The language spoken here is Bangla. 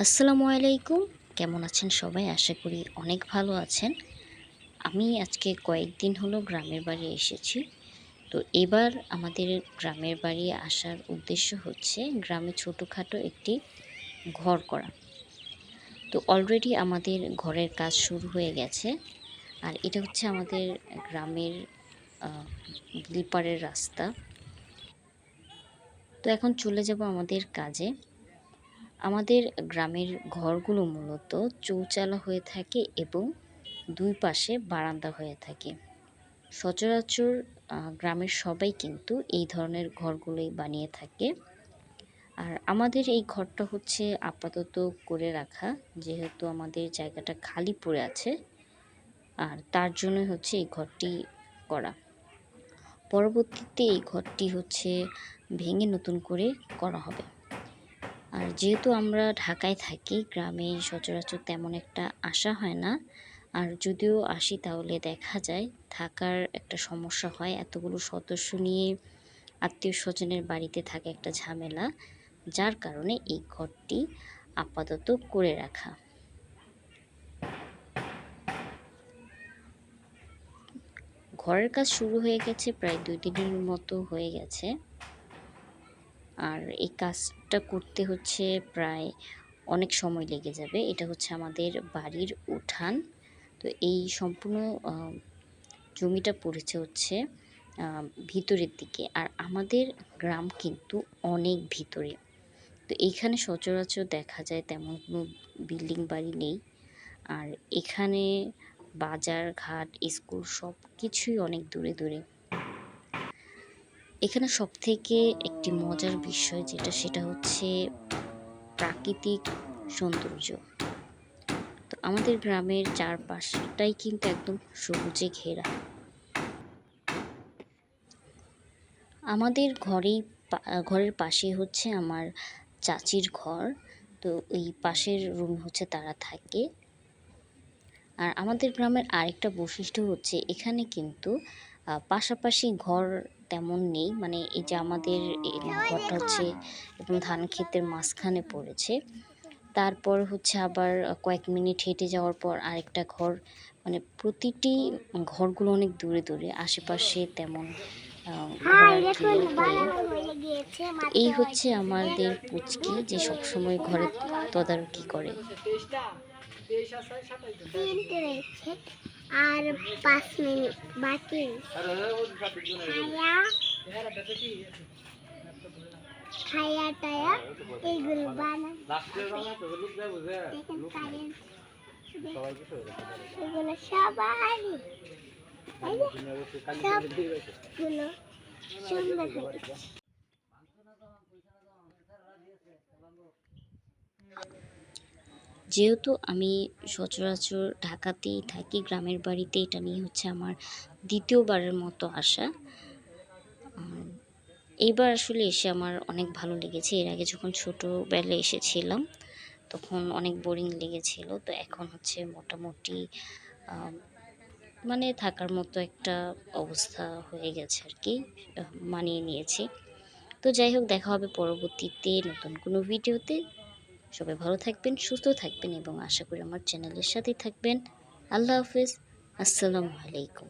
আসসালামু আলাইকুম। কেমন আছেন সবাই? আশা করি অনেক ভালো আছেন। আমি আজকে কয়েকদিন হলো গ্রামের বাড়ি এসেছি। তো এবার আমাদের গ্রামের বাড়ি আসার উদ্দেশ্য হচ্ছে গ্রামে ছোটোখাটো একটি ঘর করা। তো অলরেডি আমাদের ঘরের কাজ শুরু হয়ে গেছে। আর এটা হচ্ছে আমাদের গ্রামের আহ, লিপারের রাস্তা। তো এখন চলে যাব আমাদের কাজে। আমাদের গ্রামের ঘরগুলো মূলত চৌচালা হয়ে থাকে এবং দুই পাশে বারান্দা হয়ে থাকে। সচরাচর গ্রামের সবাই কিন্তু এই ধরনের ঘরগুলোই বানিয়ে থাকে। আর আমাদের এই ঘরটা হচ্ছে আপাতত করে রাখা, যেহেতু আমাদের জায়গাটা খালি পড়ে আছে। আর তার জন্যই হচ্ছে এই ঘরটি করা। পরবর্তীতে এই ঘরটি হচ্ছে ভেঙে নতুন করে করা হবে। আর যেহেতু আমরা ঢাকায় থাকি, গ্রামে সচরাচর তেমন একটা আসা হয় না। আর যদিও আসি তাহলে দেখা যায়, থাকার একটা সমস্যা হয়। এতগুলো সদস্য নিয়ে আত্মীয় স্বজনের বাড়িতে থাকে একটা ঝামেলা, যার কারণে এই ঘরটি আপাতত করে রাখা। ঘরের কাজ শুরু হয়ে গেছে, প্রায় দুই দিনের মতো হয়ে গেছে। আর এই কাজটা করতে হচ্ছে প্রায় অনেক সময় লেগে যাবে। এটা হচ্ছে আমাদের বাড়ির উঠান। তো এই সম্পূর্ণ জমিটা পড়েছে হচ্ছে ভিতরের দিকে। আর আমাদের গ্রাম কিন্তু অনেক ভিতরে। তো এইখানে সচরাচর দেখা যায় তেমন কোনো বিল্ডিং বাড়ি নেই। আর এখানে বাজার, ঘাট, স্কুল সব কিছুই অনেক দূরে দূরে। এখানে সব থেকে একটি মজার বিষয় যেটা, সেটা হচ্ছে প্রাকৃতিক সৌন্দর্য। তো আমাদের গ্রামের চারপাশটাই কিন্তু একদম সবুজে ঘেরা। আমাদের ঘরেই ঘরের পাশে হচ্ছে আমার চাচির ঘর। তো এই পাশের রুম হচ্ছে তারা থাকে। আর আমাদের গ্রামের আরেকটা বৈশিষ্ট্য হচ্ছে এখানে কিন্তু পাশাপাশি ঘর তেমন নেই। মানে এই যে আমাদের এই ঘরটা হচ্ছে একদম ধান ক্ষেতের মাঝখানে পড়েছে। তারপর হচ্ছে আবার কয়েক মিনিট হেঁটে যাওয়ার পর আরেকটা ঘর। মানে প্রতিটি ঘরগুলো অনেক দূরে দূরে আশেপাশে তেমন এই হচ্ছে আমাদের পুচকি যে সবসময় ঘরে তদারকি করে। আর পাঁচ মিনিট বাকি। খায়া টায়া এইগুলো এগুলো যে সবগুলো সুন্দর হয়েছে যেহেতু আমি সচরাচর ঢাকাতেই থাকি, গ্রামের বাড়িতে এটা নিয়ে হচ্ছে আমার দ্বিতীয়বারের মতো আসা। এইবার আসলে এসে আমার অনেক ভালো লেগেছে। এর আগে যখন ছোটোবেলায় এসেছিলাম, তখন অনেক বোরিং লেগেছিল। তো এখন হচ্ছে মোটামুটি মানে থাকার মতো একটা অবস্থা হয়ে গেছে আর কি মানিয়ে নিয়েছি। তো যাই হোক, দেখা হবে পরবর্তীতে নতুন কোনো ভিডিওতে। সবাই ভালো থাকবেন, সুস্থ থাকবেন এবং আশা করি আমার চ্যানেলের সাথেই থাকবেন। আল্লাহ হাফিজ, আসসালামু আলাইকুম।